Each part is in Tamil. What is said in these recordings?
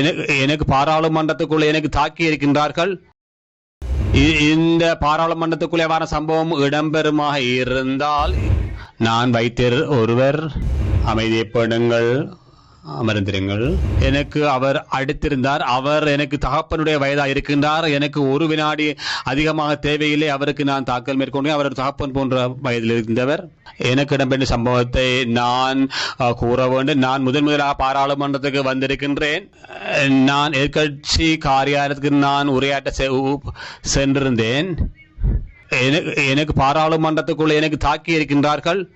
எனக்கு- எனக்கு பாராளுமன்றத்துக்குள்ள எனக்கு தாக்கி இருக்கின்றார்கள். இ- இந்த பாராளுமன்றத்துக்குள்ளே வர சம்பவம் இடம்பெறுமாக இருந்தால் நான் வைத்திரு ஒருவர் அமைதியப்படுங்கள் அமர்ந்திருங்கள் எனக்கு அவர் அடுத்திருந்தார். அவர் எனக்கு தகப்பனுடைய வயதாக இருக்கின்றார். எனக்கு ஒரு வினாடி அதிகமாக தேவையில்லை. அவருக்கு நான் தாக்கல் மேற்கொண்டு அவர் தகப்பன் போன்ற வயதில் இருந்தவர். எனக்கு இடம்பெற்ற சம்பவத்தை நான் கூற வேண்டும். நான் முதன் முதலாக பாராளுமன்றத்துக்கு வந்திருக்கின்றேன். நான் எதிர்கட்சி காரியாலயத்துக்கு நான் உரையாற்ற செ- சென்றிருந்தேன். எனக்கு எனக்கு எனக்கு தாக்கி இருக்கின்றார்கள்.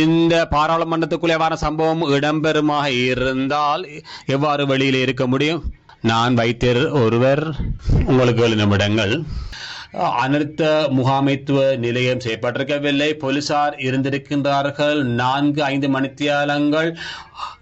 இந்த பாராளுமன்றத்துக்குள்ளேவான சம்பவம் இடம்பெறுமாக இருந்தால் எவ்வாறு வெளியில் இருக்க முடியும்? நான் வைத்தியர் ஒருவர். உங்களுக்கு ஏழு நிமிடங்கள் அனர்த்த முகாமைத்துவ நிலையம் செய்யப்பட்டிருக்கவில்லை. போலீசார் இருந்திருக்கின்றார்கள். நான்கு ஐந்து மணித்தியாலங்கள்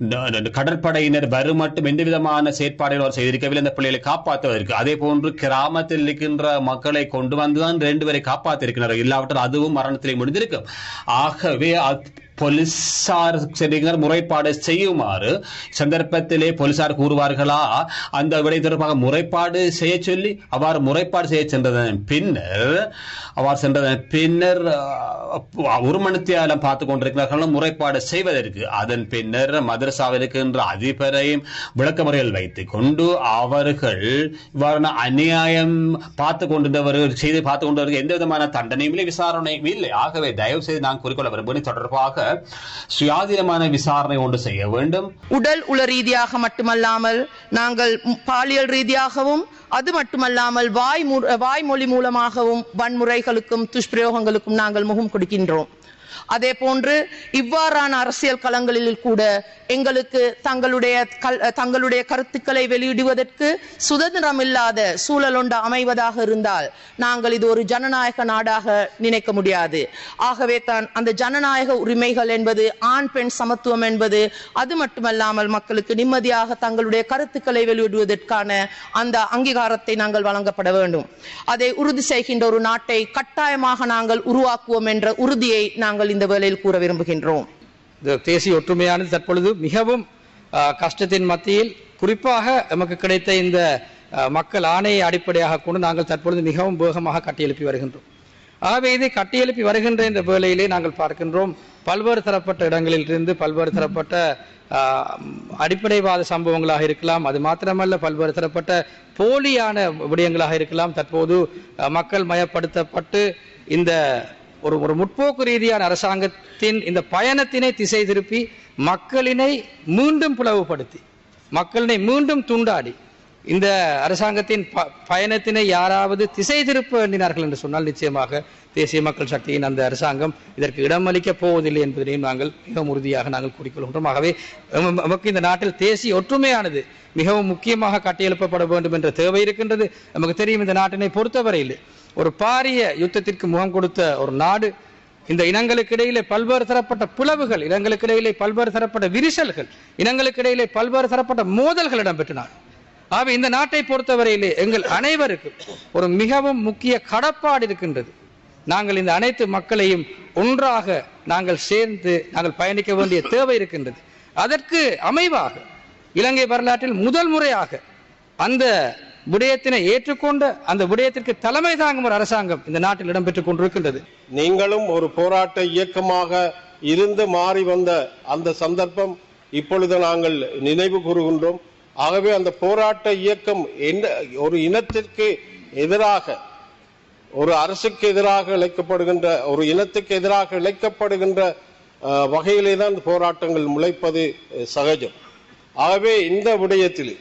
கடற்படையினர் வரும் மட்டும் எந்த விதமான செயற்பாடுகள் அவர் செய்திருக்கவில்லை. அந்த பிள்ளைகளை காப்பாற்றுவதற்கு. அதே போன்று கிராமத்தில் இருக்கின்ற மக்களை கொண்டு வந்துதான் ரெண்டு பேரை காப்பாற்றிருக்கிறார்கள். இல்லாவிட்டால் அதுவும் மரணத்திலே முடிந்திருக்கும். ஆகவே அத்- போலீசார் செய்கிற முறைப்பாடு செய்யுமாறு சந்தர்ப்பத்திலே போலீசார் கூறுவார்களா? அந்த விடை தொடர்பாக முறைப்பாடு செய்ய சொல்லி அவ்வாறு முறைப்பாடு செய்ய சென்றதன் பின்னர் அவ்வாறு சென்றதன் பின்னர் ஒரு மணித்தியாலம் பார்த்து கொண்டிருக்கிறார்கள். முறைப்பாடு செய்வதற்கு அதன் பின்னர் மதரசாவில் இருக்கின்ற அதிபரையும் விளக்கமுறையில் வைத்துக் கொண்டு அவர்கள் இவ்வாறான அநியாயம் பார்த்து கொண்டிருந்தவர்கள் செய்து பார்த்து கொண்டவர்கள் எந்த விதமான தண்டனையும் இல்லை விசாரணையும் இல்லை. ஆகவே தயவு செய்து நான் குறிக்கொள்ள விரும்புகிறேன். தொடர்பாக சுயாதீனமான விசாரணை ஒன்று செய்ய வேண்டும். உடல் உள ரீதியாக மட்டுமல்லாமல் நாங்கள் பாலியல் ரீதியாகவும் அது மட்டுமல்லாமல் வாய் வாய்மொழி மூலமாகவும் வன்முறைகளுக்கும் துஷ்பிரயோகங்களுக்கும் நாங்கள் முகம் கொடுக்கின்றோம். அதே போன்று இவ்வாறான அரசியல் களங்களில் கூட எங்களுக்கு தங்களுடைய கல்- தங்களுடைய கருத்துக்களை வெளியிடுவதற்கு சுதந்திரம் இல்லாத சூழல் ஒன்று அமைவதாக இருந்தால் நாங்கள் இது ஒரு ஜனநாயக நாடாக நினைக்க முடியாது. ஆகவே தான் அந்த ஜனநாயக உரிமைகள் என்பது ஆண் பெண் சமத்துவம் என்பது அது மட்டுமல்லாமல் மக்களுக்கு நிம்மதியாக தங்களுடைய கருத்துக்களை வெளியிடுவதற்கான அந்த அங்கீகாரத்தை நாங்கள் வழங்கப்பட வேண்டும். அதை உறுதி செய்கின்ற ஒரு நாட்டை கட்டாயமாக நாங்கள் உருவாக்குவோம் என்ற உறுதியை நாங்கள் இந்த வேளையில் கூற விரும்புகின்றோம். இந்த தேசிய ஒற்றுமையானது தற்பொழுது மிகவும் கஷ்டத்தின் மத்தியில் குறிப்பாக நமக்கு கிடைத்த இந்த மக்கள் ஆணையை அடிப்படையாக கொண்டு நாங்கள் தற்பொழுது மிகவும் வேகமாக கட்டியெழுப்பி வருகின்றோம். ஆகவே இதை கட்டியெழுப்பி வருகின்ற இந்த வேலையிலே நாங்கள் பார்க்கின்றோம் பல்வேறு தரப்பட்ட இடங்களிலிருந்து பல்வேறு தரப்பட்ட அடிப்படைவாத சம்பவங்களாக இருக்கலாம் அது மாத்திரமல்ல பல்வேறு தரப்பட்ட போலியான விடயங்களாக இருக்கலாம். தற்போது மக்கள் மயப்படுத்தப்பட்டு இந்த ஒரு ஒரு முற்போக்கு ரீதியான அரசாங்கத்தின் இந்த பயணத்தினை திசை திருப்பி மக்களினை மீண்டும் பிளவுபடுத்தி மக்களினை மீண்டும் துண்டாடி இந்த அரசாங்கத்தின் ப- பயணத்தினை யாராவது திசை திருப்ப எண்ணினார்கள் என்று சொன்னால் நிச்சயமாக தேசிய மக்கள் சக்தியின் அந்த அரசாங்கம் இதற்கு இடமளிக்கப் போவதில்லை என்பதனையும் நாங்கள் மிகவும் உறுதியாக நாங்கள் கூறிக்கொள்கின்றோம். ஆகவே நமக்கு இந்த நாட்டில் தேசிய ஒற்றுமையானது மிகவும் முக்கியமாக கட்டியெழுப்பப்பட வேண்டும் என்ற தேவை இருக்கின்றது. நமக்கு தெரியும் இந்த நாட்டினை பொறுத்தவரையில் ஒரு பாரிய யுத்தத்திற்கு முகம் கொடுத்த ஒரு நாடு இந்த இனங்களுக்கு இடையிலே பல்வேறு தரப்பட்ட பிளவுகள் இனங்களுக்கு இடையிலே பல்வேறு தரப்பட்ட விரிசல்கள் இனங்களுக்கு இடையிலே பல்வேறு தரப்பட்ட மோதல்கள் இடம்பெற்ற நாடு இந்த நாட்டை பொறுத்தவரையிலே எங்கள் அனைவருக்கும் ஒரு மிகவும் முக்கிய கடப்பாடு இருக்கின்றது. நாங்கள் இந்த அனைத்து மக்களையும் ஒன்றாக நாங்கள் சேர்ந்து நாங்கள் பயணிக்க வேண்டிய தேவை இருக்கின்றது. அதற்கு அமைவாக இலங்கை வரலாற்றில் முதல் முறையாக அந்த விடயத்தினை ஏற்றுக்கொண்ட அந்த விடயத்திற்கு தலைமை தாங்கும் ஒரு அரசாங்கம் இந்த நாட்டில் இடம்பெற்றுக் கொண்டிருக்கின்றது. நீங்களும் ஒரு போராட்ட இயக்கமாக இருந்து மாறி வந்த அந்த சந்தர்ப்பம் இப்பொழுது நாங்கள் நினைவு கூறுகின்றோம். ஆகவே அந்த போராட்ட இயக்கம் என்ன ஒரு இனத்திற்கு எதிராக ஒரு அரசுக்கு எதிராக இழைக்கப்படுகின்ற ஒரு இனத்துக்கு எதிராக இழைக்கப்படுகின்ற வகையிலே தான் போராட்டங்கள் முளைப்பது சகஜம். ஆகவே இந்த விடயத்தில்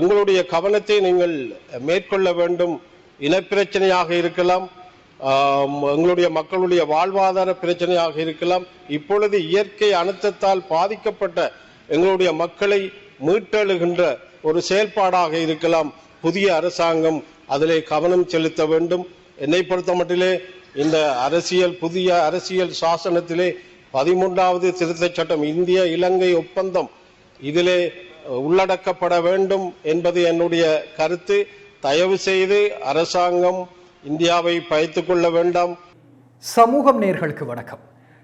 உங்களுடைய கவனத்தை நீங்கள் மேற்கொள்ள வேண்டும். இனப்பிரச்சனையாக இருக்கலாம். எங்களுடைய மக்களுடைய வாழ்வாதார பிரச்சனையாக இருக்கலாம். இப்பொழுது இயற்கை அனுத்தத்தால் பாதிக்கப்பட்ட எங்களுடைய மக்களை மீட்டெழுகின்ற ஒரு செயல்பாடாக இருக்கலாம். புதிய அரசாங்கம் அதிலே கவனம் செலுத்த வேண்டும். என்னை பொறுத்த மட்டிலே இந்த அரசியல் புதிய அரசியல் சாசனத்திலே பதிமூன்றாவது திருத்தச் சட்டம் இந்திய இலங்கை ஒப்பந்தம். இதிலே உள்ளடக்கப்பட வேண்டும் என்பது என்னுடைய கருத்து. தயவு செய்து அரசாங்கம் இந்தியாவை பயத்துக் கொள்ள வேண்டாம். சமூகம் நேர்களுக்கு வணக்கம்.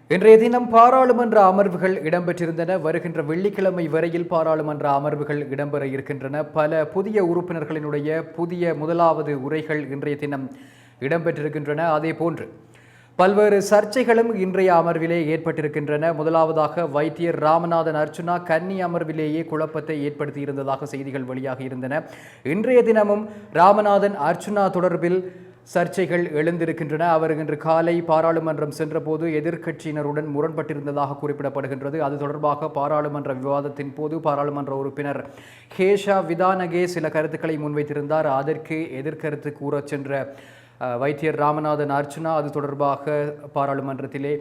இன்றைய தினம் பாராளுமன்ற அமர்வுகள் இடம்பெற்றிருந்தன. வருகின்ற வெள்ளிக்கிழமை வரையில் பாராளுமன்ற அமர்வுகள் இடம்பெற இருக்கின்றன. பல புதிய உறுப்பினர்களினுடைய புதிய முதலாவது உரைகள் இன்றைய தினம் இடம்பெற்றிருக்கின்றன. அதே போன்று பல்வேறு சர்ச்சைகளும் இன்றைய அமர்விலே ஏற்பட்டிருக்கின்றன. முதலாவதாக வைத்தியர் ராமநாதன் அர்ச்சுனா கன்னி அமர்விலேயே குழப்பத்தை ஏற்படுத்தி இருந்ததாக செய்திகள் வெளியாக இருந்தன. இன்றைய தினமும் ராமநாதன் அர்ச்சுனா தொடர்பில் சர்ச்சைகள் எழுந்திருக்கின்றன. அவர் இன்று காலை பாராளுமன்றம் சென்றபோது எதிர்க்கட்சியினருடன் முரண்பட்டிருந்ததாக குறிப்பிடப்படுகின்றது. அது தொடர்பாக பாராளுமன்ற விவாதத்தின் போது பாராளுமன்ற உறுப்பினர் ஹேஷா விதானகே சில கருத்துக்களை முன்வைத்திருந்தார். அதற்கு எதிர்கருத்து கூறச் சென்ற வைத்தியர் ராமநாதன் அர்ச்சுனா அது தொடர்பாக பாராளுமன்றத்திலே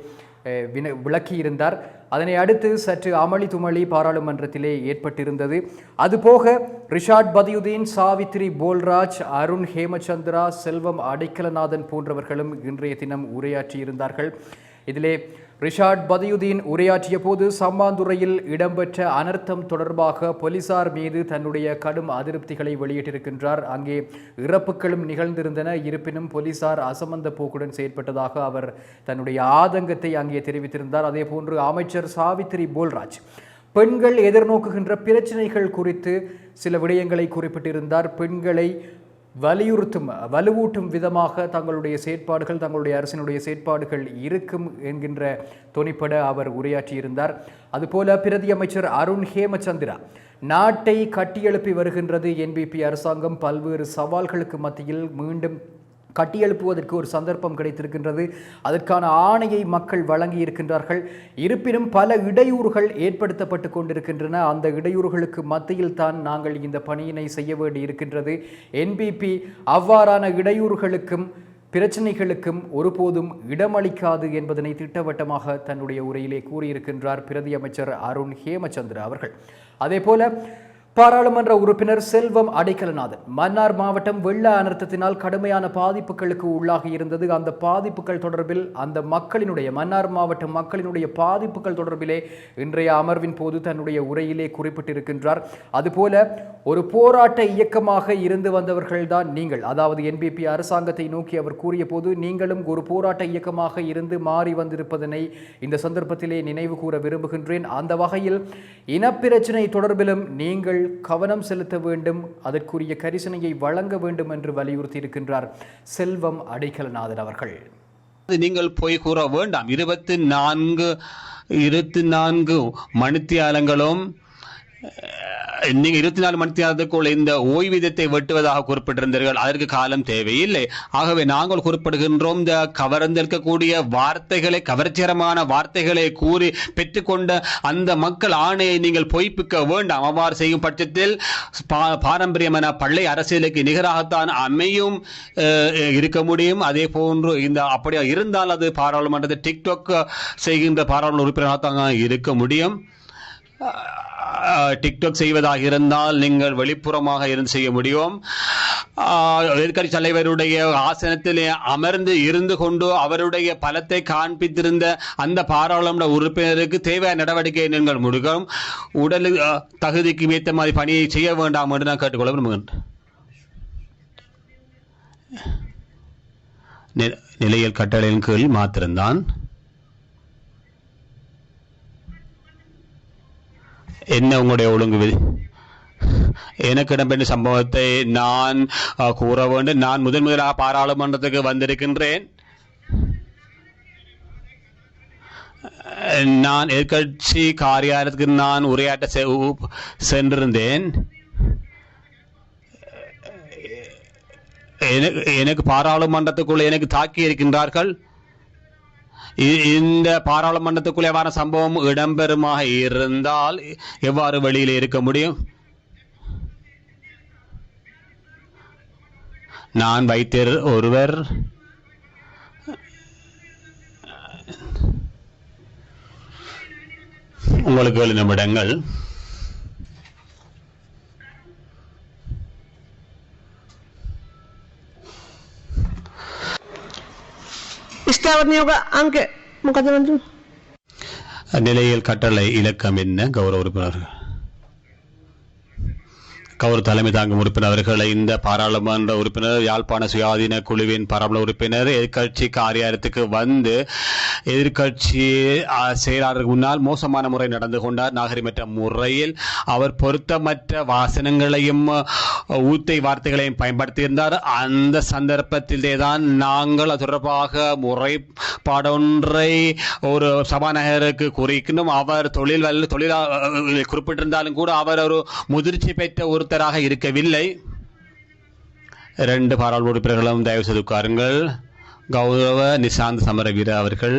வின விளக்கியிருந்தார். அதனை அடுத்து சற்று அமளி துமளி பாராளுமன்றத்திலே ஏற்பட்டிருந்தது. அதுபோக ரிஷாட் பதியுதீன் சாவித்ரி போல்ராஜ் அருண் ஹேமச்சந்திரா செல்வம் அடைக்கலநாதன் போன்றவர்களும் இன்றைய தினம் உரையாற்றியிருந்தார்கள். இதிலே ரிஷாட் பதியுதீன் உரையாற்றிய போது சம்மாந்துறையில் இடம்பெற்ற அனர்த்தம் தொடர்பாக போலீசார் மீது தன்னுடைய கடும் அதிருப்திகளை வெளியிட்டிருக்கின்றார். அங்கே இறப்புகளும் நிகழ்ந்திருந்தன. இருப்பினும் போலீசார் அசமந்த போக்குடன் செயற்பட்டதாக அவர் தன்னுடைய ஆதங்கத்தை அங்கே தெரிவித்திருந்தார். அதே போன்று அமைச்சர் சாவித்ரி போல்ராஜ் பெண்கள் எதிர்நோக்குகின்ற பிரச்சனைகள் குறித்து சில விடயங்களை குறிப்பிட்டிருந்தார். பெண்களை வலியுறுத்தும் வலுவூட்டும் விதமாக தங்களுடைய செயற்பாடுகள் தங்களுடைய அரசினுடைய செயற்பாடுகள் இருக்கும் என்கின்ற துணிப்பட அவர் உரையாற்றியிருந்தார். அதுபோல பிரதி அமைச்சர் அருண் ஹேமச்சந்திரா நாட்டை கட்டியெழுப்பி வருகின்றது என்பிபி அரசாங்கம் பல்வேறு சவால்களுக்கு மத்தியில் மீண்டும் கட்டியெழுப்புவதற்கு ஒரு சந்தர்ப்பம் கிடைத்திருக்கின்றது. அதற்கான ஆணையை மக்கள் வழங்கி இருக்கின்றார்கள் இருப்பினும் பல இடையூறுகள் ஏற்படுத்தப்பட்டு கொண்டிருக்கின்றன. அந்த இடையூறுகளுக்கு மத்தியில் தான் நாங்கள் இந்த பணியினை செய்ய வேண்டி இருக்கின்றது என்பிபி அவ்வாறான இடையூறுகளுக்கும் பிரச்சனைகளுக்கும் ஒருபோதும் இடமளிக்காது என்பதனை திட்டவட்டமாக தன்னுடைய உரையிலே கூறியிருக்கின்றார் பிரதி அமைச்சர் அருண் ஹேமச்சந்திர அவர்கள். அதேபோல பாராளுமன்ற உறுப்பினர் செல்வம் அடைக்கலநாதன் மன்னார் மாவட்டம் வெள்ள அனர்த்தத்தினால் கடுமையான பாதிப்புகளுக்கு உள்ளாகி இருந்தது. அந்த பாதிப்புகள் தொடர்பில் அந்த மக்களினுடைய மன்னார் மாவட்ட மக்களினுடைய பாதிப்புகள் தொடர்பிலே இன்றைய அமர்வின் போது தன்னுடைய உரையிலே குறிப்பிட்டிருக்கின்றார். அதுபோல ஒரு போராட்ட இயக்கமாக இருந்து வந்தவர்கள்தான் நீங்கள். அதாவது என்பிபி அரசாங்கத்தை நோக்கி அவர் கூறிய போது நீங்களும் ஒரு போராட்ட இயக்கமாக இருந்து மாறி வந்திருப்பதனை இந்த சந்தர்ப்பத்திலே நினைவு கூற விரும்புகின்றேன். அந்த வகையில் இனப்பிரச்சினை தொடர்பிலும் நீங்கள் கவனம் செலுத்த வேண்டும் அதற்குரிய கரிசனையை வழங்க வேண்டும் என்று வலியுறுத்தி இருக்கின்றார் செல்வம் அடைக்கலநாதன் அவர்கள். நீங்கள் போய் கூற வேண்டாம். இருபத்தி நான்கு இருபத்தி நான்கு மணித்தியாலங்களும் நீங்க இருபத்தி நாலு மணித்தியாலத்துக்குள் இந்த ஓய்வீதத்தை வெட்டுவதாக குறிப்பிட்டிருந்தீர்கள். அதற்கு காலம் தேவையில்லை. ஆகவே நாங்கள் குறிப்பிடுகின்றோம் இந்த கவர்ந்திருக்கக்கூடிய வார்த்தைகளை கவர்ச்சிகரமான வார்த்தைகளை கூறி பெற்றுக்கொண்ட அந்த மக்கள் ஆணையை நீங்கள் பொய்ப்பிக்க வேண்டாம். அவ்வாறு செய்யும் பட்சத்தில் பா- பாரம்பரியமான பள்ளி அரசியலுக்கு நிகராகத்தான் அமையும் இருக்க முடியும். அதே போன்று இந்த அப்படியா இருந்தால் அது பாராளுமன்றத்தை டிக்டாக் செய்கின்ற பாராளுமன்ற உறுப்பினராகத்தான் இருக்க முடியும். டிக்டாக் செய்வதாக இருந்தால் நீங்கள் வெளிப்புறமாக இருந்து செய்ய முடியும். எதிர்கட்சி எதிர்க்கட்சி தலைவருடைய ஆசனத்திலே அமர்ந்து இருந்து கொண்டு அவருடைய பலத்தை காண்பித்திருந்த அந்த பாராளுமன்ற உறுப்பினருக்கு தேவையான நடவடிக்கை நீங்கள் முடிக்கும். உடல் தகுதிக்கு ஏற்ற மாதிரி பணியை செய்ய வேண்டாம் என்று நான் கேட்டுக்கொள்ள விரும்புகின்றேன் கட்டளையின் கீழ் மாத்திருந்தான் என்ன உங்களுடைய ஒழுங்கு விதி எனக்கு இடம்பெற்ற சம்பவத்தை நான் கூற வேண்டும் நான் முதன் முதலாக பாராளுமன்றத்துக்கு வந்திருக்கின்றேன் நான் எதிர்கட்சி காரியாலயத்துக்கு நான் உரையாற்ற சென்றிருந்தேன் எனக்கு எனக்கு பாராளுமன்றத்துக்குள்ள எனக்கு தாக்கி இருக்கின்றார்கள் இந்த பாராளுமன்றத்துக்குள்ளேவான சம்பவம் இடம்பெறுமாக இருந்தால் எவ்வாறு வெளியில் இருக்க முடியும்? நான் வைத்தியர் ஒருவர். உங்களுக்கு ஏழு நிமிடங்கள் ස්ථාවර නියෝග අංක මොකද මන්තු நிலையில் கட்டளை இலக்கம் என்ன கௌரவ உறுப்பினர்கள் கவுர் தலைமை தாங்கும் உறுப்பினர் அவர்களை இந்த பாராளுமன்ற உறுப்பினர் யாழ்ப்பாண சுயாதீன குழுவின் பாராளுமன்ற உறுப்பினர் எதிர்க்கட்சி காரியாலயத்துக்கு வந்து எதிர்க்கட்சி அஹ், செயலாளருக்கு முன்னால் மோசமான முறை நடந்து கொண்டார். நாகரிகமற்ற முறையில் அவர் பொருத்தமற்ற வாசனங்களையும் ஊத்தை வார்த்தைகளையும் பயன்படுத்தியிருந்தார். அந்த சந்தர்ப்பத்திலே தான் நாங்கள் அது தொடர்பாக முறைப்பாடொன்றை ஒரு சபாநாயகருக்கு குறிக்கணும் அவர் தொழில் வல்ல தொழிலா குறிப்பிட்டிருந்தாலும் கூட அவர் ஒரு முதிர்ச்சி பெற்ற ஒரு ஒருத்தராக இருக்கவில்லை. ரெண்டு பாராளுமன்ற உறுப்பினர்களும் தயவு செய்து உட்காருங்கள். கௌரவ நிசாந்த் சமரவீர அவர்கள்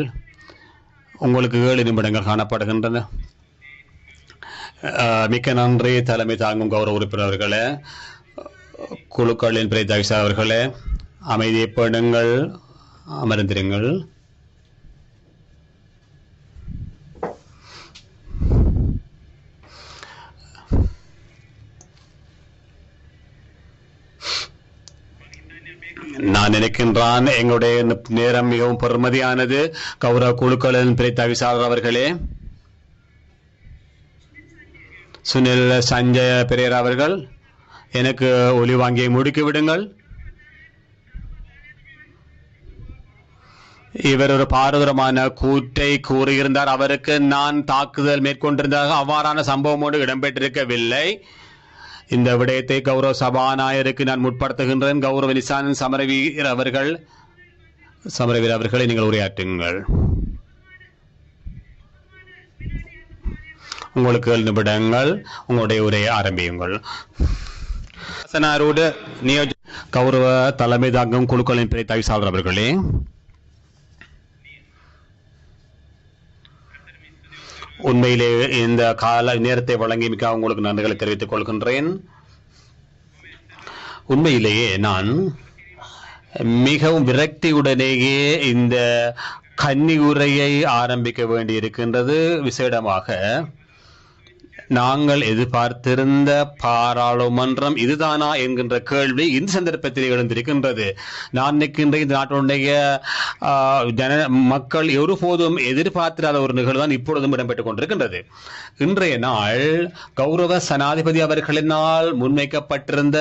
உங்களுக்கு ஏழு நிமிடங்கள் காணப்படுகின்றன. மிக்க நன்றி. தலைமை தாங்கும் கௌரவ உறுப்பினர்களே குழுக்களின் பிரேதாவிசா அவர்களே அமைதியை பெடுங்கள் அமர்ந்திருங்கள். நான் எங்களுடைய நேரம் மிகவும் பெருமதியானது கௌரவ குழுக்களின் பிரித்த விசாரர் அவர்களே. சுனில் சஞ்சய பெரியர் அவர்கள் எனக்கு ஒலி வாங்கியை முடுக்கி விடுங்கள். இவர் ஒரு பாரதூரமான கூற்றை கூறியிருந்தார். அவருக்கு நான் தாக்குதல் மேற்கொண்டிருந்ததாக அவ்வாறான சம்பவம் ஒன்று இடம்பெற்றிருக்கவில்லை. இந்த விடயத்தை கௌரவ சபாநாயகருக்கு நான் முற்படுத்துகின்றேன். கௌரவ நிசானன் சமரவீர் அவர்கள் சமரவீர் அவர்களை நீங்கள் உரையாற்றுங்கள். உங்களுக்கு ஏழு நிமிடங்கள் உங்களுடைய உரையை ஆரம்பியுங்கள். நியோஜ கௌரவ தலைமை தாங்கும் குழுக்களின் பிறை தவிசாளர் அவர்களே உண்மையிலே இந்த கால நேரத்தை வழங்கியமைக்க உங்களுக்கு நன்றிகளை தெரிவித்துக் கொள்கின்றேன். உண்மையிலேயே நான் மிகவும் விரக்தியுடனேயே இந்த கன்னி உரையை ஆரம்பிக்க வேண்டியிருக்கின்றது. விசேடமாக நாங்கள் எதிர்பார்த்திருந்த பாராளுமன்றம் இதுதானா என்கின்ற கேள்வி இந்த சந்தர்ப்பத்தில் எழுந்திருக்கின்றது. நான் நிற்கின்ற இந்த நாட்டினுடைய ஜன மக்கள் ஒருபோதும் எதிர்பார்த்திராத ஒரு நிகழ்வு தான் இப்பொழுதும் இடம்பெற்றுக் கொண்டிருக்கின்றது. இன்றைய நாள் கௌரவ சனாதிபதி அவர்களினால் முன்வைக்கப்பட்டிருந்த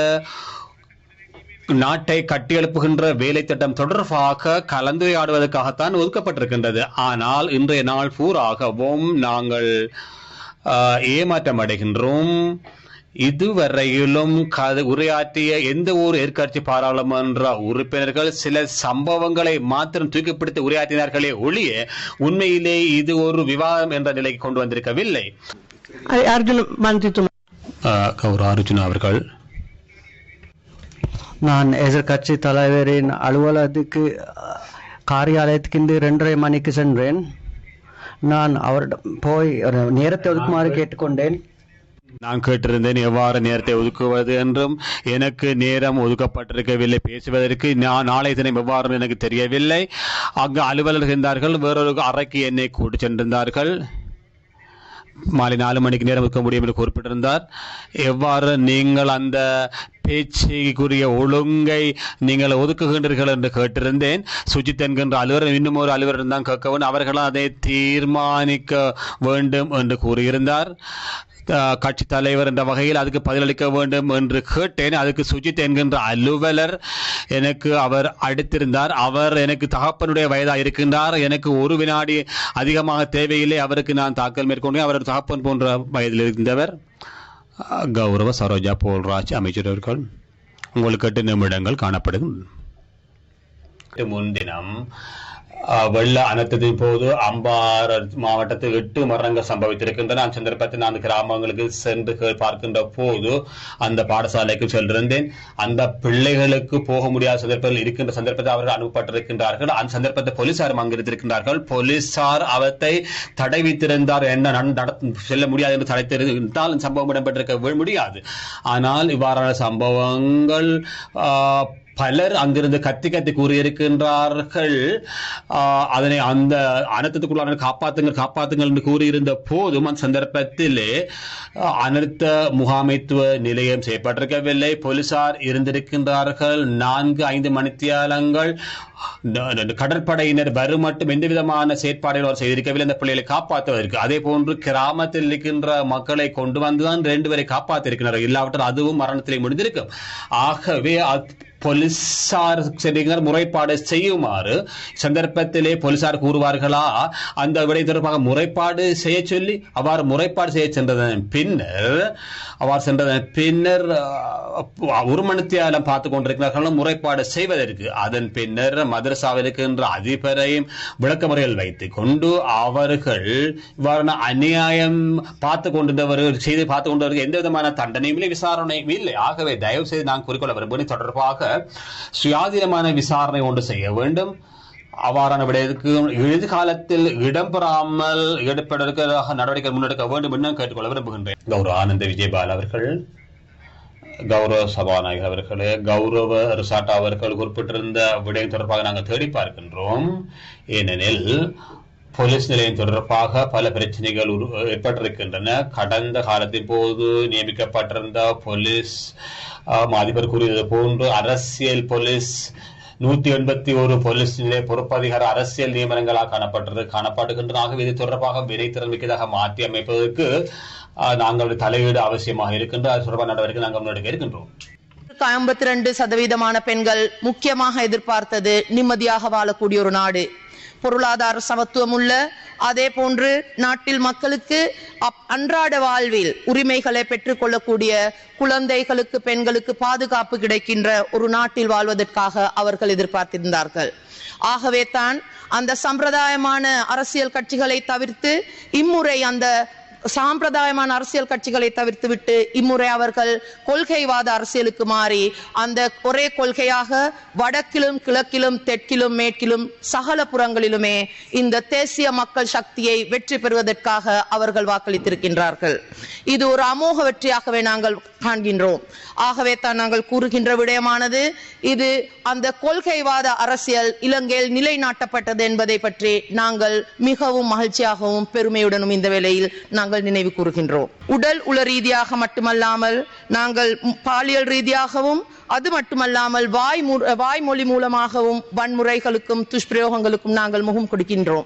நாட்டை கட்டியெழுப்புகின்ற வேலை திட்டம் தொடர்பாக கலந்துரையாடுவதற்காகத்தான் ஒதுக்கப்பட்டிருக்கின்றது. ஆனால் இன்றைய நாள் பூராகவும் நாங்கள் ஏமாற்றம் அடைகின்றோம் இதுவரையிலும் உரையாற்றிய எந்த ஒரு ஏற்காட்சி பாராளுமன்ற உறுப்பினர்கள் சில சம்பவங்களை மாத்திரம் தூக்கிப்பிடித்து உரையாற்றினார்களே ஒழிய உண்மையிலே இது ஒரு விவாதம் என்ற நிலைக்கு கொண்டு வந்திருக்கவில்லை. கௌர் அர்ஜுனா அவர்கள். நான் எதிர்கட்சி தலைவரின் அலுவலகத்துக்கு காரியாலயத்துக்கு இன்று இரண்டரை மணிக்கு சென்றேன். நான் அவரிடம் போய் ஒரு நேரத்தை ஒதுக்குமாறு கேட்டுக்கொண்டேன். நான் கேட்டிருந்தேன் எவ்வாறு நேரத்தை ஒதுக்குவது என்றும் எனக்கு நேரம் ஒதுக்கப்பட்டிருக்கவில்லை பேசுவதற்கு நான் நாளை தினம் எவ்வாறு எனக்கு தெரியவில்லை. அங்கு அலுவலர்கள் இருந்தார்கள் வேறொரு அறைக்கு என்னை கூட்டி சென்றிருந்தார்கள். மாலை நாலு மணிக்கு நேரம் ஒதுக்க முடியும் என்று குறிப்பிட்டிருந்தார். எவ்வாறு நீங்கள் அந்த பேச்சுக்குரிய ஒழுங்கை நீங்கள் ஒதுக்குகின்றீர்கள் என்று கேட்டிருந்தேன். சுஜித் என்கின்ற அலுவலர் இன்னும் ஒரு அலுவலர் தான் கேட்கவும் அவர்களும் அதை தீர்மானிக்க வேண்டும் என்று கூறியிருந்தார். கட்சி தலைவர் என்ற வகையில் அதுக்கு பதிலளிக்க வேண்டும் என்று கேட்டேன். அதுக்கு சுஜித் என்கின்ற அலுவலர் எனக்கு அவர் அடித்திருந்தார். அவர் எனக்கு தகப்பனுடைய வயதாக இருக்கின்றார். எனக்கு ஒரு வினாடி அதிகமாக தேவையில்லை. அவருக்கு நான் தாக்கல் மேற்கொண்டேன். அவர் தகப்பன் போன்ற வயதில் இருந்தவர். கௌரவ சரோஜா போல்ராஜ் அமைச்சரவர்கள் உங்களுக்கு எட்டு நிமிடங்கள் காணப்படும் முன்தினம் வெள்ள அனர்த்தத்தின் போது அம்பார மாவட்டத்தில் எட்டு மரணங்கள் சம்பவித்திருக்கின்றன. அந்த சந்தர்ப்பத்தில் நான் அந்த கிராமங்களுக்கு சென்று பார்க்கின்ற போது அந்த பாடசாலைக்கு சென்றிருந்தேன். அந்த பிள்ளைகளுக்கு போக முடியாத சந்தர்ப்பத்தில் இருக்கின்ற சந்தர்ப்பத்தில் அவர்கள் அனுப்பப்பட்டிருக்கின்றார்கள். அந்த சந்தர்ப்பத்தை போலீசார் அங்கிருந்திருக்கின்றார்கள் போலீசார் அவத்தை தடை வைத்திருந்தார் என்ன நட- செல்ல முடியாது என்று தடைத்திருந்தால் இந்த சம்பவம் இடம்பெற்றிருக்க முடியாது. ஆனால் இவ்வாறான சம்பவங்கள் பலர் அங்கிருந்து கத்தி கத்தி கூறியிருக்கின்றார்கள். அதனை அந்த அனர்த்தத்துக்குள்ளான காப்பாத்துங்கள் காப்பாத்துங்கள் என்று கூறியிருந்த போதும் அந்த சந்தர்ப்பத்திலே அனர்த்த முகாமைத்துவ நிலையம் செய்யப்பட்டிருக்கவில்லை. போலீசார் இருந்திருக்கின்றார்கள். நான்கு ஐந்து மணித்தியாலங்கள் கடற்படையினர் வரும் மட்டும் எந்த விதமான செயற்பாடுகள் அவர் செய்திருக்கவில்லை. அந்த பிள்ளைகளை காப்பாற்றுவதற்கு. அதே போன்று கிராமத்தில் இருக்கின்ற மக்களை கொண்டு வந்துதான் ரெண்டு பேரை காப்பாற்றிருக்கிறார்கள் இல்லாவிட்டால் அதுவும் மரணத்திலே முடிந்திருக்கும். ஆகவே போலீசார் செய்கிற முறைப்பாடு செய்யுமாறு சந்தர்ப்பத்திலே போலீசார் கூறுவார்களா? அந்த விடை தொடர்பாக முறைப்பாடு செய்ய சொல்லி அவ்வாறு முறைப்பாடு செய்ய சென்றதன் பின்னர் அவ்வாறு சென்றதன் பின்னர் ஒரு மணித்தியாலம் பார்த்து கொண்டிருக்கிறார்கள். முறைப்பாடு செய்வதற்கு. அதன் பின்னர் மதரசாவில் இருக்கின்ற அதிபரையும் விளக்கமுறையில் வைத்துக் கொண்டு அவர்கள் இவ்வாறான அநியாயம் பார்த்து கொண்டிருந்தவர்கள் செய்து பார்த்து கொண்டவர்கள் எந்த விதமான தண்டனையும் இல்லை விசாரணையும் இல்லை. ஆகவே தயவு செய்து நான் குறிக்கொள்ள விரும்புகிறேன். தொடர்பாக சுயாதீனமான விசாரணை ஒன்று செய்ய வேண்டும். அவ்வாறான விடயத்துக்கு எதிர்காலத்தில் இடம்பெறாமல் ஈடுபடுவதற்காக நடவடிக்கை முன்னெடுக்க வேண்டும் என்று கேட்டுக்கொள்ள விரும்புகின்றேன். கௌரவ ஆனந்த விஜயபால் அவர்கள். கௌரவ சபாநாயகர் அவர்களே கௌரவ ரிசாட்டா அவர்கள் குறிப்பிட்டிருந்த விடயம் தொடர்பாக நாங்கள் தேடி பார்க்கின்றோம். ஏனெனில் போலீஸ் நிலையம் தொடர்பாக பல பிரச்சனைகள் உரு- ஏற்பட்டிருக்கின்றன. கடந்த காலத்தின் போது நியமிக்கப்பட்டிருந்த போலீஸ் ஆஹ், அதிபர் கூறியது போன்று அரசியல் போலீஸ் நூத்தி எண்பத்தி ஒரு போலீஸ் நிலைய பொறுப்பதிகார அரசியல் நியமனங்களாக காணப்பட்டது. காணப்படுகின்றன ஆகவே இது தொடர்பாக வினைத்திறன் மிக்கதாக மாற்றி அமைப்பதற்கு ஆஹ், நாங்கள் தலையீடு அவசியமாக இருக்கின்ற அது தொடர்பான நடவடிக்கை நாங்கள் முன்னெடுக்க இருக்கின்றோம். ஐம்பத்தி ரெண்டு சதவீதமான பெண்கள் முக்கியமாக எதிர்பார்த்தது நிம்மதியாக வாழக்கூடிய ஒரு நாடு. பொருளாதார சமத்துவம் உள்ள அதே போன்று நாட்டில் மக்களுக்கு அப்- அன்றாட வாழ்வில் உரிமைகளை பெற்றுக்கொள்ளக்கூடிய குழந்தைகளுக்கு பெண்களுக்கு பாதுகாப்பு கிடைக்கின்ற ஒரு நாட்டில் வாழ்வதற்காக அவர்கள் எதிர்பார்த்திருந்தார்கள். ஆகவே தான் அந்த சம்பிரதாயமான அரசியல் கட்சிகளை தவிர்த்து இம்முறை அந்த சாம்பிரதாயமான அரசியல் கட்சிகளை தவிர்த்துவிட்டு இம்முறை அவர்கள் கொள்கைவாத அரசியலுக்கு மாறி அந்த ஒரே கொள்கையாக வடக்கிலும் கிழக்கிலும் தெற்கிலும் மேற்கிலும் சகல புறங்களிலுமே இந்த தேசிய மக்கள் சக்தியை வெற்றி பெறுவதற்காக அவர்கள் வாக்களித்திருக்கின்றார்கள். இது ஒரு அமோக வெற்றியாகவே நாங்கள் காண்கின்றோம். ஆகவே தான் நாங்கள் கூறுகின்ற விடயமானது இது அந்த கொள்கைவாத அரசியல் இலங்கையில் நிலைநாட்டப்பட்டது என்பதை பற்றி நாங்கள் மிகவும் மகிழ்ச்சியாகவும் பெருமையுடனும் இந்த வேளையில் நாங்கள் நினைவு கூறுகின்றோம். உடல் உள ரீதியாக மட்டுமல்லாமல் நாங்கள் பாலியல் ரீதியாகவும் அது மட்டுமல்லாமல் வாய் வாய்மொழி மூலமாகவும் வன்முறைகளுக்கும் துஷ்பிரயோகங்களுக்கும் நாங்கள் முகம் கொடுக்கின்றோம்.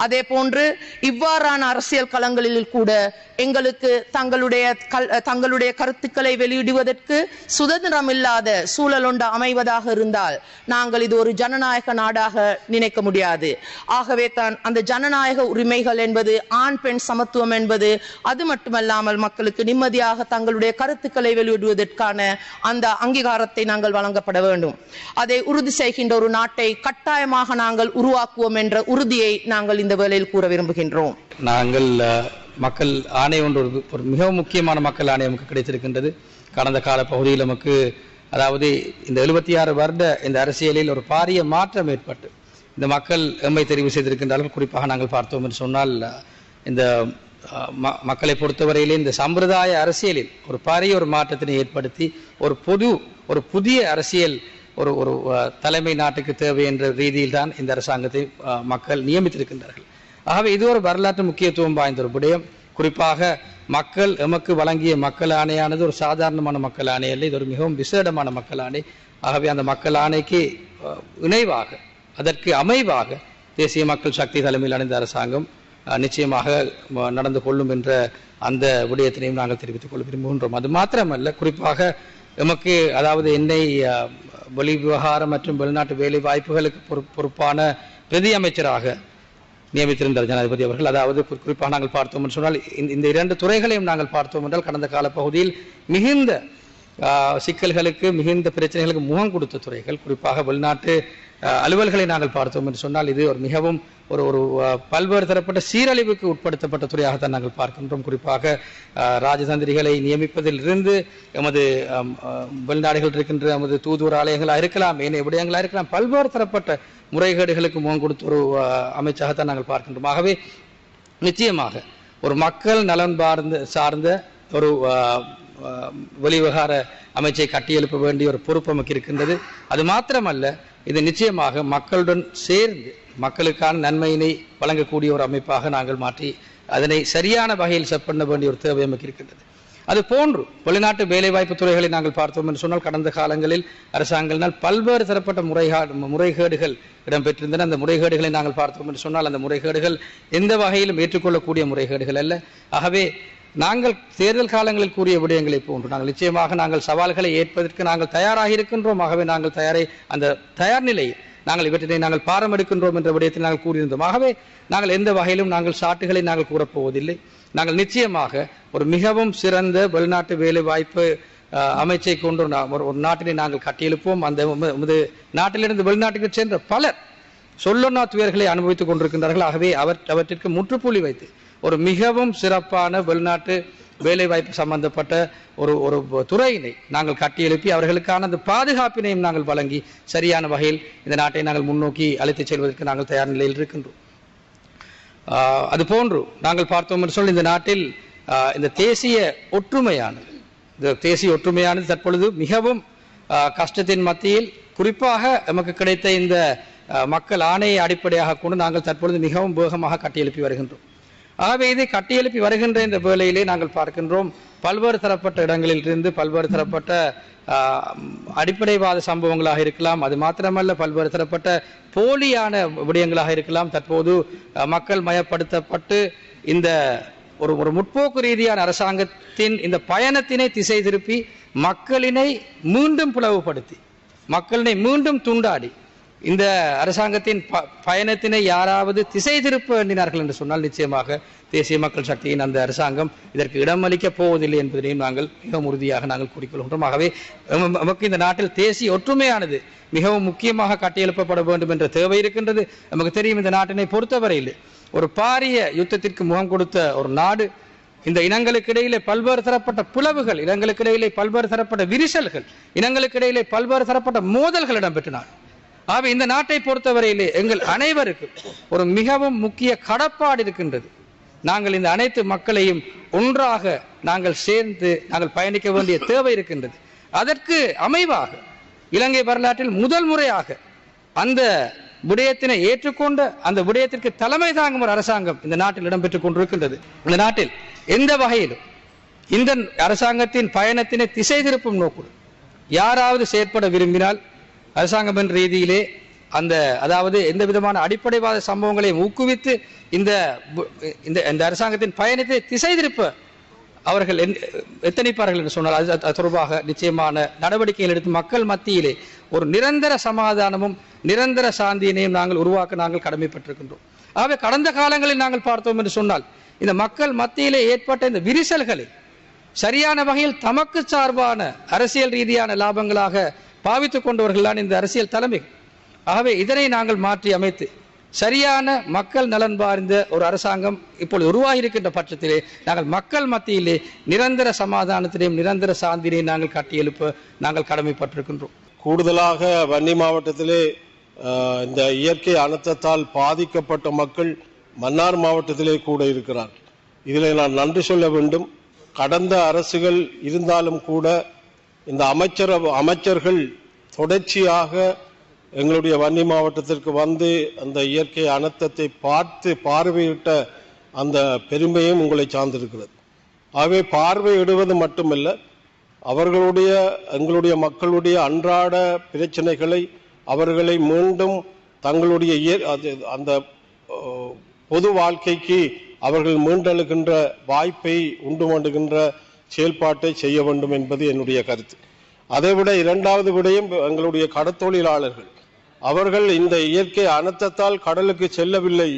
அதே போன்று இவ்வாறான அரசியல் களங்களில் கூட எங்களுக்கு தங்களுடைய கல்- தங்களுடைய கருத்துக்களை வெளியிடுவதற்கு சுதந்திரம் இல்லாத சூழல் ஒன்று அமைவதாக இருந்தால் நாங்கள் இது ஒரு ஜனநாயக நாடாக நினைக்க முடியாது. ஆகவே தான் அந்த ஜனநாயக உரிமைகள் என்பது ஆண் பெண் சமத்துவம் என்பது அது மட்டுமல்லாமல் மக்களுக்கு நிம்மதியாக தங்களுடைய கருத்துக்களை வெளியிடுவதற்கான அந்த அங்கீகாரத்தை நாங்கள் வழங்கப்பட வேண்டும். அதை உறுதி செய்கின்ற ஒரு நாட்டை கட்டாயமாக நாங்கள் உருவாக்குவோம் என்ற உறுதியை நாங்கள் இந்த வேளையில் கூற விரும்புகின்றோம். நாங்கள் மக்கள் ஆணையம் ஒன்று ஒரு- மிக மிகவும் முக்கியமான மக்கள் ஆணையம் நமக்கு கிடைத்திருக்கின்றது. கடந்த கால பகுதியில் நமக்கு அதாவது இந்த எழுபத்தி ஆறு வருட இந்த அரசியலில் ஒரு பாரிய மாற்றம் ஏற்பட்டு இந்த மக்கள் எம்மை தெரிவு செய்திருக்கின்றார்கள் குறிப்பாக நாங்கள் பார்த்தோம் என்று சொன்னால் இந்த ம- மக்களை பொறுத்தவரையிலே இந்த சம்பிரதாய அரசியலில் ஒரு பாரிய ஒரு மாற்றத்தினை ஏற்படுத்தி ஒரு பொது ஒரு புதிய அரசியல் ஒரு ஒரு தலைமை நாட்டுக்கு தேவை என்ற ரீதியில் தான் இந்த அரசாங்கத்தை மக்கள் நியமித்திருக்கின்றார்கள். ஆகவே இது ஒரு வரலாற்று முக்கியத்துவம் வாய்ந்த ஒரு விடயம். குறிப்பாக மக்கள் எமக்கு வழங்கிய மக்கள் ஆணையானது ஒரு சாதாரணமான மக்கள் ஆணை அல்ல இது ஒரு மிகவும் விசேடமான மக்கள் ஆணை. ஆகவே அந்த மக்கள் ஆணைக்கு இணைவாக அதற்கு அமைவாக தேசிய மக்கள் சக்தி தலைமையிலான இந்த அரசாங்கம் நிச்சயமாக நடந்து கொள்ளும் என்ற அந்த விடயத்தினையும் நாங்கள் தெரிவித்துக் கொள்ள விரும்புகின்றோம் அது மாத்திரமல்ல குறிப்பாக எமக்கு அதாவது என்னை வெளி விவகாரம் மற்றும் வெளிநாட்டு வேலை வாய்ப்புகளுக்கு பொறுப்பான பிரதி அமைச்சராக நியமித்திருந்தார் ஜனாதிபதி அவர்கள். அதாவது குறிப்பாக நாங்கள் பார்த்தோம் என்று சொன்னால் இந்த- இரண்டு துறைகளையும் நாங்கள் பார்த்தோம் என்றால் கடந்த கால பகுதியில் மிகுந்த ஆஹ், சிக்கல்களுக்கு மிகுந்த பிரச்சனைகளுக்கு முகம் கொடுத்த துறைகள் குறிப்பாக வெளிநாட்டு அலுவல்களை நாங்கள் பார்த்தோம் என்று சொன்னால் இது ஒரு மிகவும் ஒரு ஒரு பல்வேறு தரப்பட்ட சீரழிவுக்கு உட்படுத்தப்பட்ட துறையாகத்தான் நாங்கள் பார்க்கின்றோம். குறிப்பாக ராஜதந்திரிகளை நியமிப்பதில் இருந்து எமது வெளிநாடுகள் இருக்கின்ற எமது தூதுவர் ஆலயங்களாக இருக்கலாம் ஏனைய விடயங்களாக இருக்கலாம் பல்வேறு தரப்பட்ட முறைகேடுகளுக்கு முகம் கொடுத்த ஒரு அமைச்சாகத்தான் நாங்கள் பார்க்கின்றோம். ஆகவே நிச்சயமாக ஒரு மக்கள் நலன் பார்ந்த சார்ந்த ஒரு வெளிவகார வெளிவிவகார அமைச்சை கட்டியெழுப்ப வேண்டிய ஒரு பொறுப்பு நமக்கு இருக்கின்றது. அது மாத்திரமல்ல இது நிச்சயமாக மக்களுடன் சேர்ந்து மக்களுக்கான நன்மையினை வழங்கக்கூடிய ஒரு அமைப்பாக நாங்கள் மாற்றி அதனை சரியான வகையில் செட் பண்ண வேண்டிய ஒரு தேவை நமக்கு இருக்கின்றது. அது போன்று வெளிநாட்டு வேலைவாய்ப்பு துறைகளை நாங்கள் பார்த்தோம் என்று சொன்னால் கடந்த காலங்களில் அரசாங்கங்களினால் பல்வேறு தரப்பட்ட முறைகேடு முறைகேடுகள் இடம்பெற்றிருந்தன. அந்த முறைகேடுகளை நாங்கள் பார்த்தோம் என்று சொன்னால் அந்த முறைகேடுகள் எந்த வகையிலும் ஏற்றுக்கொள்ளக்கூடிய முறைகேடுகள் அல்ல. ஆகவே நாங்கள் தேர்தல் காலங்களில் கூறிய விடயங்களை போன்று நாங்கள் நிச்சயமாக நாங்கள் சவால்களை ஏற்பதற்கு நாங்கள் தயாராக இருக்கின்றோம். ஆகவே நாங்கள் தயாரை அந்த தயார் நிலை நாங்கள் இவற்றினை நாங்கள் பாரம் எடுக்கின்றோம் என்ற விடயத்தில் நாங்கள் கூறியிருந்தோம். ஆகவே நாங்கள் எந்த வகையிலும் நாங்கள் சாட்டுகளை நாங்கள் கூறப்போவதில்லை. நாங்கள் நிச்சயமாக ஒரு மிகவும் சிறந்த வெளிநாட்டு வேலை வாய்ப்பு அமைச்சை கொண்டு ஒரு ஒரு நாட்டினை நாங்கள் கட்டியெழுப்போம். அந்த நாட்டிலிருந்து வெளிநாட்டுக்கு சென்ற பலர் சொல்லொன்னா துயர்களை அனுபவித்துக் கொண்டிருக்கின்றார்கள். ஆகவே அவர் அவற்றிற்கு முற்றுப்புள்ளி வைத்து ஒரு மிகவும் சிறப்பான வெளிநாட்டு வேலைவாய்ப்பு சம்பந்தப்பட்ட ஒரு ஒரு துறையினை நாங்கள் கட்டியெழுப்பி அவர்களுக்கான அந்த பாதுகாப்பினையும் நாங்கள் வழங்கி சரியான வகையில் இந்த நாட்டை நாங்கள் முன்னோக்கி அழைத்துச் செல்வதற்கு நாங்கள் தயார் நிலையில் இருக்கின்றோம். அது போன்று நாங்கள் பார்த்தோம் என்று சொல்லி இந்த நாட்டில் இந்த தேசிய ஒற்றுமையானது இந்த தேசிய ஒற்றுமையானது தற்பொழுது மிகவும் கஷ்டத்தின் மத்தியில் குறிப்பாக நமக்கு கிடைத்த இந்த மக்கள் ஆணையை அடிப்படையாக கொண்டு நாங்கள் தற்பொழுது மிகவும் வேகமாக கட்டியெழுப்பி வருகின்றோம். ஆகவே இதை கட்டியெழுப்பி வருகின்ற இந்த வேளையிலே நாங்கள் பார்க்கின்றோம். பல்வேறு தரப்பட்ட இடங்களில் இருந்து பல்வேறு தரப்பட்ட அடிப்படைவாத சம்பவங்களாக இருக்கலாம். அது மாத்திரமல்ல பல்வேறு தரப்பட்ட போலியான விடயங்களாக இருக்கலாம். தற்போது மக்கள் மயப்படுத்தப்பட்டு இந்த ஒரு ஒரு முற்போக்கு ரீதியான அரசாங்கத்தின் இந்த பயணத்தினை திசை திருப்பி மக்களினை மீண்டும் பிளவுபடுத்தி மக்களினை மீண்டும் துண்டாடி இந்த அரசாங்கத்தின் ப- பயணத்தினை யாராவது திசை திருப்ப எண்ணினார்கள் என்று சொன்னால் நிச்சயமாக தேசிய மக்கள் சக்தியின் அந்த அரசாங்கம் இதற்கு இடமளிக்கப் போவதில்லை என்பதனையும் நாங்கள் மிகவும் உறுதியாக நாங்கள் கூறிக்கொள்கின்றோம். ஆகவே நமக்கு இந்த நாட்டில் தேசிய ஒற்றுமையானது மிகவும் முக்கியமாக கட்டியெழுப்பப்பட வேண்டும் என்ற தேவை இருக்கின்றது. நமக்கு தெரியும் இந்த நாட்டினை பொறுத்தவரையில் ஒரு பாரிய யுத்தத்திற்கு முகம் கொடுத்த ஒரு நாடு இந்த இனங்களுக்கு இடையிலே பல்வேறு தரப்பட்ட பிளவுகள் இனங்களுக்கு இடையிலே பல்வேறு தரப்பட்ட விரிசல்கள் இனங்களுக்கு இடையிலே பல்வேறு தரப்பட்ட மோதல்கள் இடம்பெற்றினார். ஆக இந்த நாட்டை பொறுத்தவரையிலே எங்கள் அனைவருக்கும் ஒரு மிகவும் முக்கிய கடப்பாடு இருக்கின்றது. நாங்கள் இந்த அனைத்து மக்களையும் ஒன்றாக நாங்கள் சேர்ந்து நாங்கள் பயணிக்க வேண்டிய தேவை இருக்கின்றது. அதற்கு அமைவாக இலங்கை வரலாற்றில் முதல் முறையாக அந்த விடயத்தினை ஏற்றுக்கொண்ட அந்த விடயத்திற்கு தலைமை தாங்கும் ஒரு அரசாங்கம் இந்த நாட்டில் இடம்பெற்றுக் கொண்டிருக்கின்றது. இந்த நாட்டில் எந்த வகையிலும் இந்த அரசாங்கத்தின் பயணத்தினை திசை திருப்பும் நோக்குடன் யாராவது செயற்பட விரும்பினால் அரசாங்கம் என்ற ரீதியிலே அந்த அதாவது எந்த விதமான அடிப்படைவாத சம்பவங்களையும் ஊக்குவித்து இந்த இந்த இந்த அரசாங்கத்தின் பயணத்தை திசை திருப்ப அவர்கள் எத்தனைப்பார்கள் என்று சொன்னால் அது தொடர்பாக நிச்சயமான நடவடிக்கைகள் எடுத்து மக்கள் மத்தியிலே ஒரு நிரந்தர சமாதானமும் நிரந்தர சாந்தியினையும் நாங்கள் உருவாக்க நாங்கள் கடமைப்பட்டிருக்கின்றோம். ஆகவே கடந்த காலங்களில் நாங்கள் பார்த்தோம் என்று சொன்னால் இந்த மக்கள் மத்தியிலே ஏற்பட்ட இந்த விரிசல்களை சரியான வகையில் தமக்கு சார்பான அரசியல் ரீதியான லாபங்களாக பாவித்துக் கொண்டவர்கள் தான் இந்த அரசியல் தலைமைகள் ஆகவே இதனை நாங்கள் மாற்றி அமைத்து சரியான மக்கள் நலன் பார்ந்த ஒரு அரசாங்கம் இப்பொழுது உருவாகி இருக்கின்ற பட்சத்திலே நாங்கள் மக்கள் மத்தியிலே நிரந்தர சமாதானத்தினையும் நிரந்தர சாந்தினையும் நாங்கள் கட்டியெழுப்ப நாங்கள் கடமைப்பட்டிருக்கின்றோம். கூடுதலாக வன்னி மாவட்டத்திலே இந்த இயற்கை அனர்த்தத்தால் பாதிக்கப்பட்ட மக்கள் மன்னார் மாவட்டத்திலே கூட இருக்கிறார் இதில் நான் நன்றி சொல்ல வேண்டும். கடந்த அரசுகள் இருந்தாலும் கூட இந்த அமைச்சர அமைச்சர்கள் தொடர்ச்சியாக எங்களுடைய வன்னி மாவட்டத்திற்கு வந்து அந்த இயற்கை அனர்த்தத்தை பார்த்து பார்வையிட்ட அந்த பெருமையும் உங்களை சார்ந்திருக்கிறது. ஆகவே பார்வையிடுவது மட்டுமல்ல அவர்களுடைய எங்களுடைய மக்களுடைய அன்றாட பிரச்சனைகளை அவர்களை மீண்டும் தங்களுடைய அது- அந்த பொது வாழ்க்கைக்கு அவர்கள் மீண்டெழுகின்ற வாய்ப்பை உண்டு பண்ணுகின்ற செயல்பாட்டை செய்ய வேண்டும் என்பது என்னுடைய கருத்து. அதைவிட இரண்டாவது விடயம் எங்களுடைய கடத்தொழிலாளர்கள். அவர்கள் இந்த இயற்கை அனர்த்தத்தால் கடலுக்கு செல்லவில்லை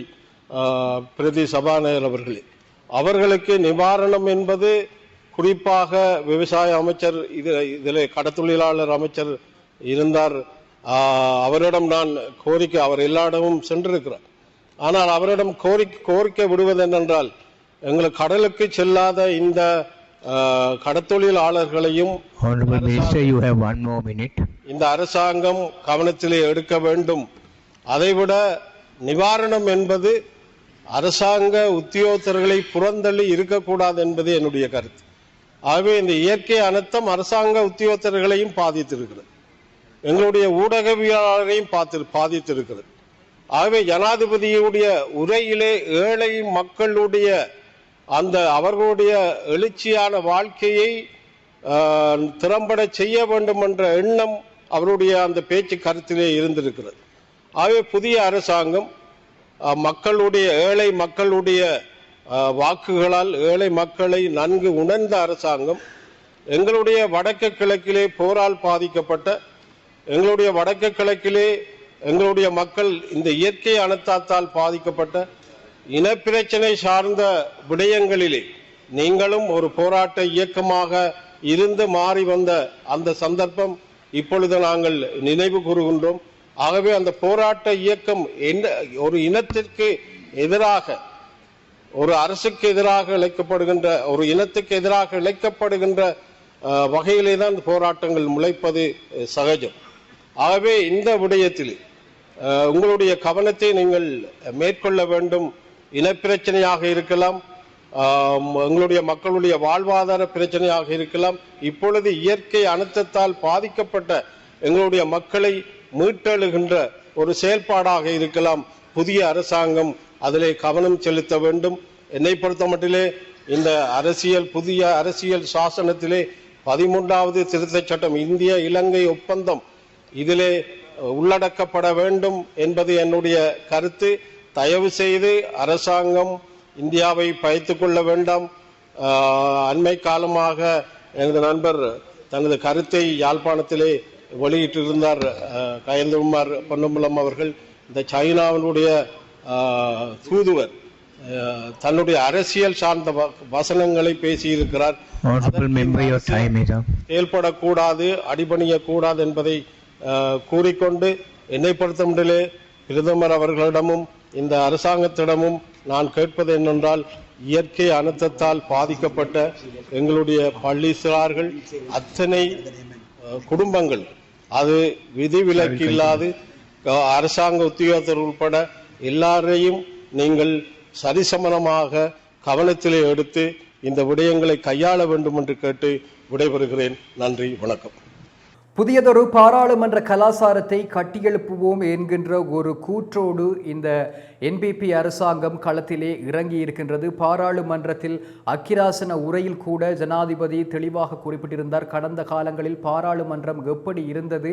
பிரதி சபாநாயகர் அவர்களே. அவர்களுக்கு நிவாரணம் என்பது குறிப்பாக விவசாய அமைச்சர் இது இதில் கடத்தொழிலாளர் அமைச்சர் இருந்தார். அவரிடம் நான் கோரிக்கை அவர் எல்லா இடமும் சென்றிருக்கிறார். ஆனால் அவரிடம் கோரிக்கை கோரிக்கை விடுவது என்னென்றால் எங்களுக்கு கடலுக்கு செல்லாத இந்த கடத்தொழிலாளர்களையும். இந்த அரசாங்கம் கவனத்திலே எடுக்க வேண்டும். அதைவிட நிவாரணம் என்பது அரசாங்க உத்தியோகத்தர்களை புறந்தள்ளி இருக்கக்கூடாது என்பது என்னுடைய கருத்து. ஆகவே இந்த இயற்கை அனர்த்தம் அரசாங்க உத்தியோகத்தர்களையும் பாதித்திருக்கிறது. எங்களுடைய ஊடகவியலாளரையும் பார்த்து பாதித்திருக்கிறது. ஆகவே ஜனாதிபதியுடைய உரையிலே ஏழை மக்களுடைய அந்த அவர்களுடைய எழுச்சியான வாழ்க்கையை திறம்பட செய்ய வேண்டும் என்ற எண்ணம் அவருடைய அந்த பேச்சு கருத்திலே இருந்திருக்கிறது. ஆகவே புதிய அரசாங்கம் மக்களுடைய ஏழை மக்களுடைய வாக்குகளால் ஏழை மக்களை நன்கு உணர்ந்த அரசாங்கம் எங்களுடைய வடக்கு கிழக்கிலே போரால் பாதிக்கப்பட்ட எங்களுடைய வடக்கு கிழக்கிலே எங்களுடைய மக்கள் இந்த இயற்கை அனத்தாத்தால் பாதிக்கப்பட்ட இனப்பிரச்சனை சார்ந்த விடயங்களிலே நீங்களும் ஒரு போராட்ட இயக்கமாக இருந்து மாறி வந்த அந்த சந்தர்ப்பம் இப்பொழுது நாங்கள் நினைவு கூறுகின்றோம். ஆகவே அந்த போராட்ட இயக்கம் என்ன ஒரு இனத்திற்கு எதிராக ஒரு அரசுக்கு எதிராக இழைக்கப்படுகின்ற ஒரு இனத்துக்கு எதிராக இழைக்கப்படுகின்ற வகையிலே தான் இந்த போராட்டங்கள் முளைப்பது சகஜம். ஆகவே இந்த விடயத்தில் உங்களுடைய கவனத்தை நீங்கள் மேற்கொள்ள வேண்டும். இனப்பிரச்சனையாக இருக்கலாம் எங்களுடைய மக்களுடைய வாழ்வாதார பிரச்சனையாக இருக்கலாம் இப்பொழுது இயற்கை அனர்த்தத்தால் பாதிக்கப்பட்ட எங்களுடைய மக்களை மீட்டெழுகின்ற ஒரு செயல்பாடாக இருக்கலாம். புதிய அரசாங்கம் அதிலே கவனம் செலுத்த வேண்டும். என்னை பொறுத்த மட்டிலே இந்த அரசியல் புதிய அரசியல் சாசனத்திலே பதிமூன்றாவது திருத்தச் சட்டம் இந்திய இலங்கை ஒப்பந்தம் இதிலே உள்ளடக்கப்பட வேண்டும் என்பது என்னுடைய கருத்து. தயவு செய்து அரசாங்கம் இந்தியாவை பயத்துக் கொள்ள வேண்டாம். அண்மை காலமாக எனது நண்பர் தனது கருத்தை யாழ்ப்பாணத்திலே வெளியிட்டிருந்தார். கயந்தகுமார் பொன்னம்பலம் அவர்கள். இந்த சைனாவினுடைய தூதுவர் தன்னுடைய அரசியல் சார்ந்த வசனங்களை பேசியிருக்கிறார். செயல்படக்கூடாது அடிபணியக்கூடாது என்பதை கூறிக்கொண்டு என்னை பொறுத்தமட்டிலே பிரதமர் அவர்களிடமும் இந்த அரசாங்கத்திடமும் நான் கேட்பது என்னென்றால் இயற்கை அனர்த்தத்தால் பாதிக்கப்பட்ட எங்களுடைய பள்ளி சிறார்கள் அத்தனை குடும்பங்கள். அது விதிவிலக்கு இல்லாது அரசாங்க உத்தியோகத்தர் உட்பட எல்லாரையும் நீங்கள் சரிசமனமாக கவனத்திலே எடுத்து இந்த விடயங்களை கையாள வேண்டும் என்று கேட்டு விடைபெறுகிறேன். நன்றி வணக்கம். புதியதொரு பாராளுமன்ற கலாசாரத்தை கட்டியெழுப்புவோம் என்கின்ற ஒரு கூற்றோடு இந்த என்பிபி அரசாங்கம் களத்திலே இறங்கி இருக்கின்றது பாராளுமன்றத்தில் அக்கிராசன உரையில் கூட ஜனாதிபதி தெளிவாக குறிப்பிட்டிருந்தார். கடந்த காலங்களில் பாராளுமன்றம் எப்படி இருந்தது?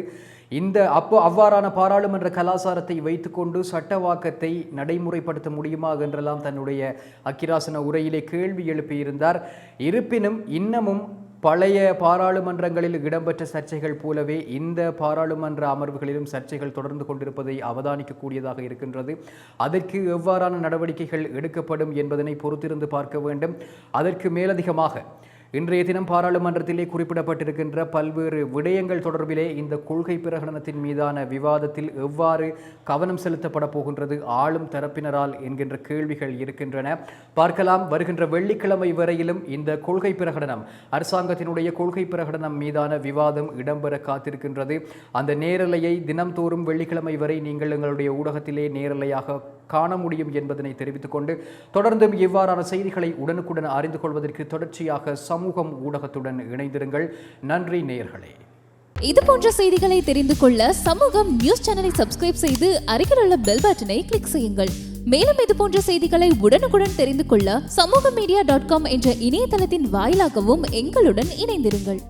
இந்த அப்போ அவ்வாறான பாராளுமன்ற கலாசாரத்தை வைத்துக்கொண்டு சட்டவாக்கத்தை நடைமுறைப்படுத்த முடியுமா என்றெல்லாம் தன்னுடைய அக்கிராசன உரையிலே கேள்வி எழுப்பியிருந்தார். இருப்பினும் இன்னமும் பழைய பாராளுமன்றங்களில் இடம்பெற்ற சர்ச்சைகள் போலவே இந்த பாராளுமன்ற அமர்வுகளிலும் சர்ச்சைகள் தொடர்ந்து கொண்டிருப்பதை அவதானிக்கக்கூடியதாக இருக்கின்றது. அதற்கு எவ்வாறான நடவடிக்கைகள் எடுக்கப்படும் என்பதனை பொறுத்திருந்து பார்க்க வேண்டும். அதற்கு மேலதிகமாக இன்றைய தினம் பாராளுமன்றத்திலே குறிப்பிடப்பட்டிருக்கின்ற பல்வேறு விடயங்கள் தொடர்பிலே இந்த கொள்கை பிரகடனத்தின் மீதான விவாதத்தில் எவ்வாறு கவனம் செலுத்தப்பட போகின்றது ஆளும் தரப்பினரால் என்கின்ற கேள்விகள் இருக்கின்றன. பார்க்கலாம் வருகின்ற வெள்ளிக்கிழமை வரையிலும் இந்த கொள்கை பிரகடனம் அரசாங்கத்தினுடைய கொள்கை பிரகடனம் மீதான விவாதம் இடம்பெற காத்திருக்கின்றது. அந்த நேரலையை தினம்தோறும் வெள்ளிக்கிழமை வரை நீங்கள் எங்களுடைய ஊடகத்திலே நேரலையாக காண முடியும் என்பதனை தெரிவித்துக் கொண்டு தொடர்ந்தும் இவ்வாறான செய்திகளை உடனுக்குடன் அறிந்து கொள்வதற்கு தொடர்ச்சியாக சமூகம் ஊடகத்துடன் இணைந்திருங்கள். நன்றி நேயர்களே. இது போன்ற செய்திகளை தெரிந்து கொள்ள சமூகம் நியூஸ் சேனலை சப்ஸ்கிரைப் செய்து அருகில் உள்ள பெல் பட்டனை கிளிக் செய்யுங்கள். மேலும் இது போன்ற செய்திகளை உடனுக்குடன் தெரிந்து கொள்ள சமூக மீடியா டாட் காம் என்ற இணையதளத்தின் வாயிலாகவும் எங்களுடன் இணைந்திருங்கள்.